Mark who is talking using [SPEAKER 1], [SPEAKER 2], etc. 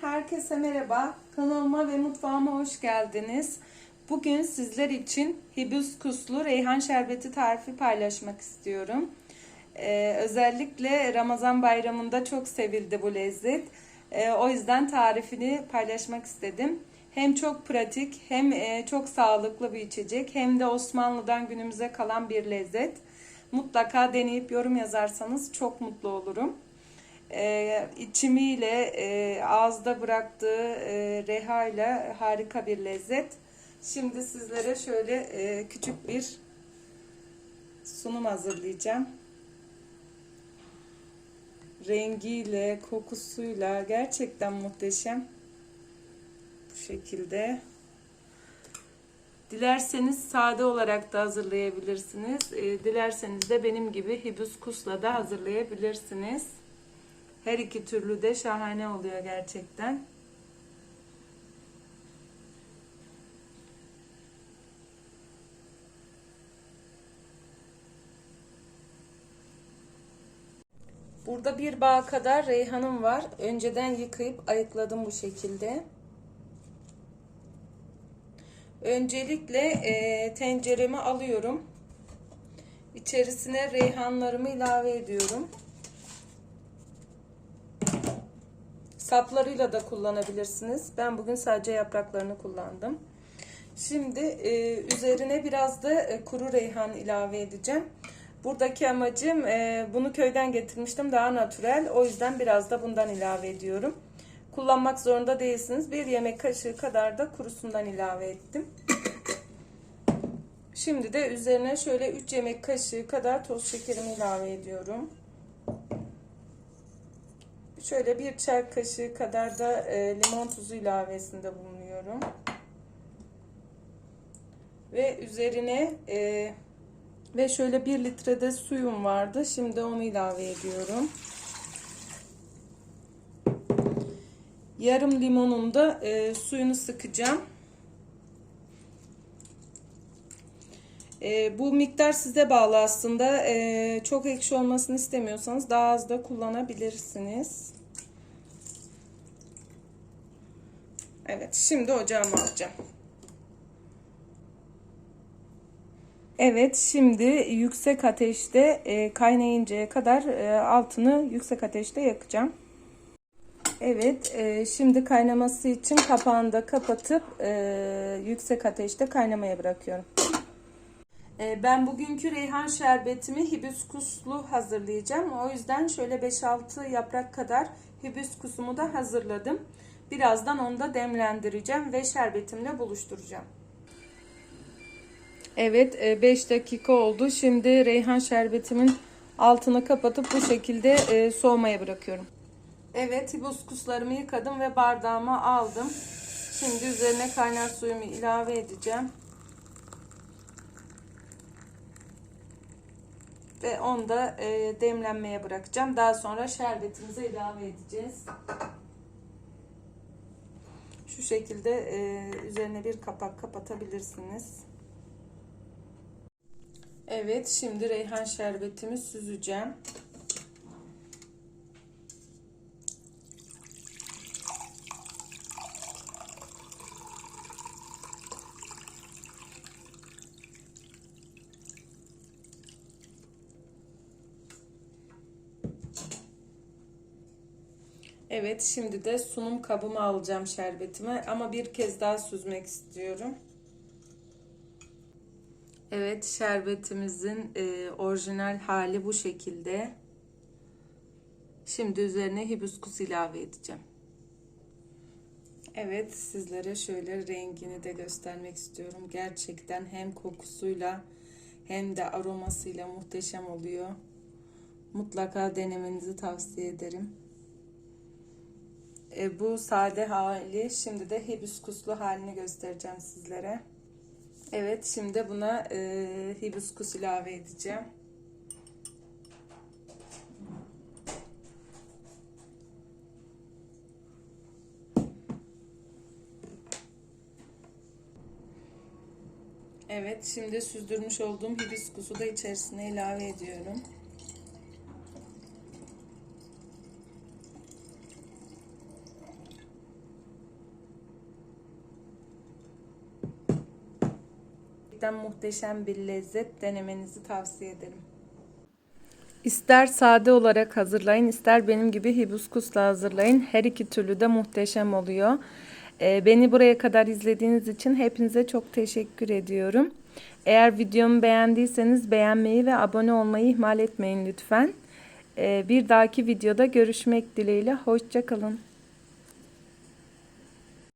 [SPEAKER 1] Herkese merhaba. Kanalıma ve mutfağıma hoş geldiniz. Bugün sizler için hibiskuslu reyhan şerbeti tarifi paylaşmak istiyorum. Ee, özellikle Ramazan bayramında çok sevildi bu lezzet. Ee, o yüzden tarifini paylaşmak istedim. Hem çok pratik hem e, çok sağlıklı bir içecek hem de Osmanlı'dan günümüze kalan bir lezzet. Mutlaka deneyip yorum yazarsanız çok mutlu olurum e, içimiyle e, ağızda bıraktığı e, rehayla harika bir lezzet. Şimdi sizlere şöyle e, küçük bir sunum hazırlayacağım. Rengiyle, kokusuyla gerçekten muhteşem. Bu şekilde. Dilerseniz sade olarak da hazırlayabilirsiniz. E, dilerseniz de benim gibi hibiskusla da hazırlayabilirsiniz. Her iki türlü de şahane oluyor gerçekten. Burada bir bağ kadar reyhanım var. Önceden yıkayıp ayıkladım bu şekilde. Öncelikle e, tenceremi alıyorum. İçerisine reyhanlarımı ilave ediyorum. Saplarıyla da kullanabilirsiniz. Ben bugün sadece yapraklarını kullandım. Şimdi e, üzerine biraz da e, kuru reyhan ilave edeceğim. Buradaki amacım e, bunu köyden getirmiştim daha natürel. O yüzden biraz da bundan ilave ediyorum. Kullanmak zorunda değilsiniz. Bir yemek kaşığı kadar da kurusundan ilave ettim. Şimdi de üzerine şöyle 3 yemek kaşığı kadar toz şekerimi ilave ediyorum. Şöyle bir çay kaşığı kadar da e, limon tuzu ilavesinde bulunuyorum. Ve üzerine e, ve şöyle bir litrede suyum vardı. Şimdi onu ilave ediyorum. Yarım limonun da e, suyunu sıkacağım. E, bu miktar size bağlı aslında. E, çok ekşi olmasını istemiyorsanız daha az da kullanabilirsiniz. Evet şimdi ocağıma alacağım. Evet şimdi yüksek ateşte e, kaynayıncaya kadar e, altını yüksek ateşte yakacağım. Evet e, şimdi kaynaması için kapağını da kapatıp e, yüksek ateşte kaynamaya bırakıyorum. E, ben bugünkü reyhan şerbetimi hibiskuslu hazırlayacağım. O yüzden şöyle 5-6 yaprak kadar hibiskusumu da hazırladım. Birazdan onu da demlendireceğim ve şerbetimle buluşturacağım. Evet 5 dakika oldu. Şimdi reyhan şerbetimin altını kapatıp bu şekilde e, soğumaya bırakıyorum. Evet hibiskuslarımı yıkadım ve bardağıma aldım. Şimdi üzerine kaynar suyumu ilave edeceğim. Ve onu da e, demlenmeye bırakacağım. Daha sonra şerbetimize ilave edeceğiz. Şu şekilde e, üzerine bir kapak kapatabilirsiniz. Evet şimdi reyhan şerbetimi süzeceğim. Evet şimdi de sunum kabıma alacağım şerbetimi ama bir kez daha süzmek istiyorum. Evet şerbetimizin e, orijinal hali bu şekilde. Şimdi üzerine hibiskus ilave edeceğim. Evet sizlere şöyle rengini de göstermek istiyorum. Gerçekten hem kokusuyla hem de aromasıyla muhteşem oluyor. Mutlaka denemenizi tavsiye ederim. E, bu sade hali. Şimdi de hibiskuslu halini göstereceğim sizlere. Evet şimdi buna e, hibiskus ilave edeceğim. Evet şimdi süzdürmüş olduğum hibiskusu da içerisine ilave ediyorum. Gerçekten muhteşem bir lezzet. Denemenizi tavsiye ederim. İster sade olarak hazırlayın, ister benim gibi hibiskusla hazırlayın. Her iki türlü de muhteşem oluyor. Ee, beni buraya kadar izlediğiniz için hepinize çok teşekkür ediyorum. Eğer videomu beğendiyseniz beğenmeyi ve abone olmayı ihmal etmeyin lütfen. Ee, bir dahaki videoda görüşmek dileğiyle. Hoşçakalın.